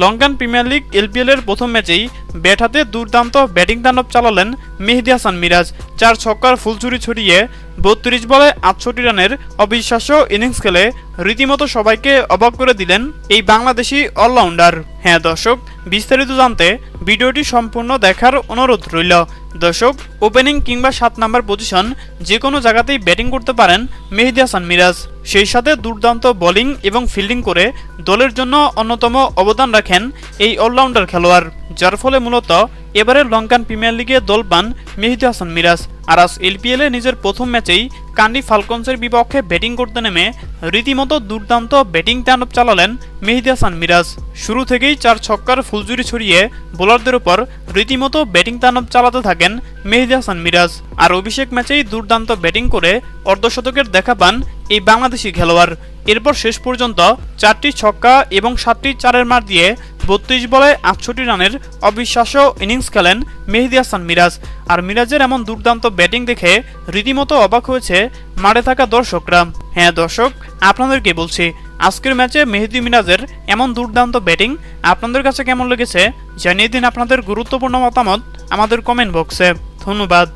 Lankan premier league LPL এর প্রথম ম্যাচেই ব্যাট হাতে দুর্দান্ত ব্যাটিং দানব চালালেন মেহেদি হাসান মিরাজ। চার ছক্কার ফুলচুরি ছড়িয়ে বত্রিশ বলে আটষট্টি রানের অবিশ্বাস্য ইনিংস খেলে রীতিমতো সবাইকে অবাক করে দিলেন এই বাংলাদেশি অলরাউন্ডার। হ্যাঁ দর্শক, বিস্তারিত জানতে ভিডিওটি সম্পূর্ণ দেখার অনুরোধ রইল। দর্শক ওপেনিং কিংবা সাত নাম্বার পজিশন যে কোনো জায়গাতেই ব্যাটিং করতে পারেন মেহেদি হাসান মিরাজ। সেই সাথে দুর্দান্ত বোলিং এবং ফিল্ডিং করে দলের জন্য অন্যতম অবদান রাখেন এই অলরাউন্ডার খেলোয়াড়, যার ফলে মূলত এবারে লঙ্কান প্রিমিয়ার লিগে দল পান মেহেদি হাসান মিরাজ। আর আজ এলপিএলে নিজের প্রথম ম্যাচেই কান্ডি ফালকনসের বিপক্ষে ব্যাটিং করতে নেমে রীতিমতো দুর্দান্ত ব্যাটিং তাণ্ডব চালালেন মেহেদি হাসান মিরাজ। শুরু থেকেই চার ছক্কার ফুলজুরি ছড়িয়ে বোলারদের উপর রীতিমতো ব্যাটিং তানব চালাতে থাকেন মেহেদি হাসান মিরাজ। আর অভিষেক ম্যাচেই দুর্দান্ত ব্যাটিং করে অর্ধশতকের দেখা পান এই বাংলাদেশি খেলোয়াড়। এরপর শেষ পর্যন্ত চারটি ছক্কা এবং সাতটি চারের মার দিয়ে বত্রিশ বলে আটষট্টি রানের অবিশ্বাস্য ইনিংস খেলেন মেহেদি হাসান মিরাজ। আর মিরাজের এমন দুর্দান্ত ব্যাটিং দেখে রীতিমতো অবাক হয়েছে মাঠে থাকা দর্শকরা। হ্যাঁ দর্শক, আপনাদেরকে বলছি, আজকের ম্যাচে মেহেদি মিরাজের এমন দুর্দান্ত ব্যাটিং আপনাদের কাছে কেমন লেগেছে জানিয়ে দিন আপনাদের গুরুত্বপূর্ণ মতামত আমাদের কমেন্ট বক্সে। ধন্যবাদ।